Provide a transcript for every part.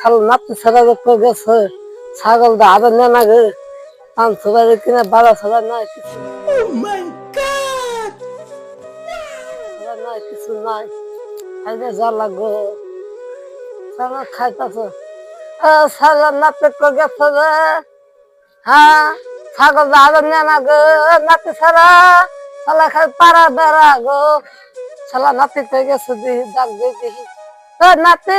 ছাল নাতি ছাড়া দেখতে গেছে ছাগল দা হাতে নে না গে। পাঁচশো বাড়ি কিনে বারো ছাড়া নাই কিছু। নাই কিছু নাই। খাইতে যা লাগো ছাগল খাইতেছে। ছাগল নাতি তো গেছে রে হ্যাঁ ছাগল দা হাতে নে না গে। নাতি ছাড়া শালা খাই পাড়া বেড়া গো। শালা নাতি তো গেছে দিহি ডাক দিয়ে দিহি। নাতি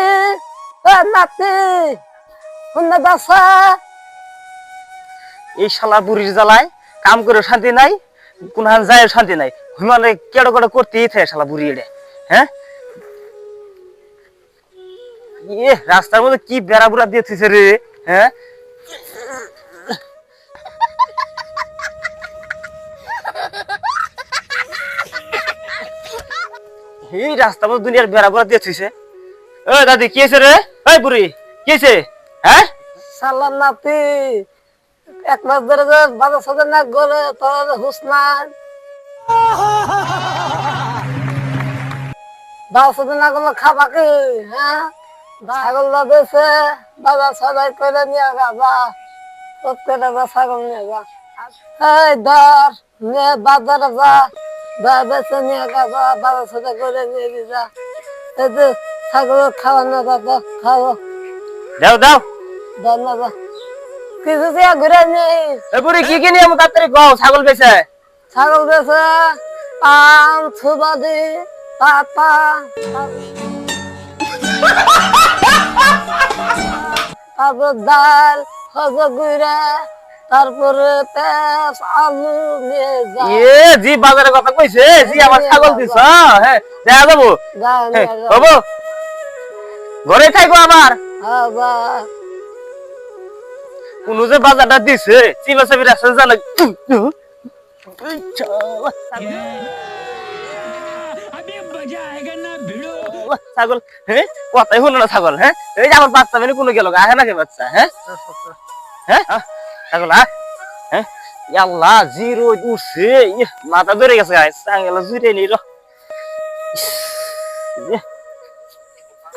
এই শালা বুড়ির জ্বালায় কাম করে শান্তি নাই কোন হান যায় শান্তি নাই। হিমালয় কেড়ো কেড়ো করতেই থাকে শালা বুড়ি এড়ে হ্যাঁ? ইয়ে রাস্তার মধ্যে কি বেড়া বুড়া দিয়ে রে হ্যাঁ? এই রাস্তার মধ্যে দুনিয়ার বেড়া বুড়া দিয়ে থুইছে। ও দাদি, কি হয়েছে রে? ওই বুড়ি, কি হয়েছে? হ্যাঁ? শালা নাতি, এক মাস ধরে যে বাজার সাথে না গলে তোর হুস নাই। বাজার সাথে না গেলে খাবা হ্যাঁ? বাজার ছাগল এই ধর নিয়ে বাজারে যা বাজার করে নিয়ে এই যে ছাগল খাওয়ানো যা তো খাওয়া দাও দাও। ধন্যবাদ কিছু দিয়ে ঘুরে নেই। কি আমি তাড়াতাড়ি ছাগল বেচে। ছাগল বেছে পান সুবাদি পাতা তারপর ডাল হজ গুড়া তারপরে পেঁয়াজ আলু নিয়ে যা। এ জি বাজারের কথা কইছে। জি আমার ছাগল দিছ হ্যাঁ দেখা যাব। হব? ঘরে থাকব আবার। কোনো যা। কোন যে বাজারটা দিছে চিবা চাবি রাস্তা জানা ছাগল হ্যাঁ? কথাই না ছাগল হ্যাঁ? এই যে আমার বাচ্চা মানে কোনো গেল আহে নাকি বাচ্চা হ্যাঁ? হ্যাঁ? ছাগল হ্যাঁ? আল্লাহ জিরো উঠছে মাথা ধরে গেছে গায়ে চাঙ্গেলা জুড়ে নিল।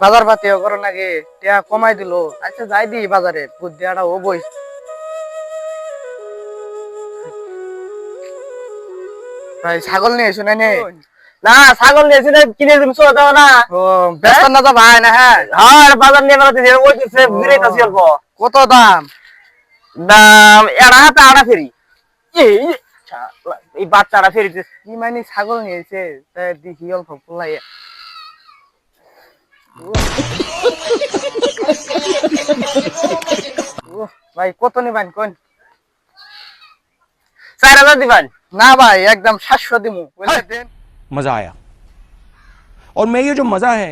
বাজার পাতিও করো নাগে টিয়া কমাই দিল। আচ্ছা যাই দি বাজারে বুদ্ধি আটা ও বই ভাই ছাগল নিয়ে এসো নাই নে। না ছাগল নিয়েছি না কিনে চলে যাও না। ব্যস্ত না তো ভাই না হ্যাঁ। হ্যাঁ বাজার নিয়ে বেড়াতে ওই দিচ্ছে বিরাইতেছি অল্প। কত দাম? দাম এড়া হাতে আড়া ফেরি। এই বাচ্চারা ফেরিতে কি মানে ছাগল নিয়েছে দেখি অল্প পোলাই ভাই কত নিবেন কোন চার হাজার দিবেন না ভাই একদম সাতশো দিমু বুঝলে দেন मज़ा आया और मैं ये जो मज़ा है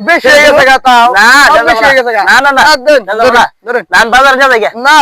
বেশি হয়ে গেছে গা না না না না, দেন না, না না ধরেন। নান বাজার যাবে না।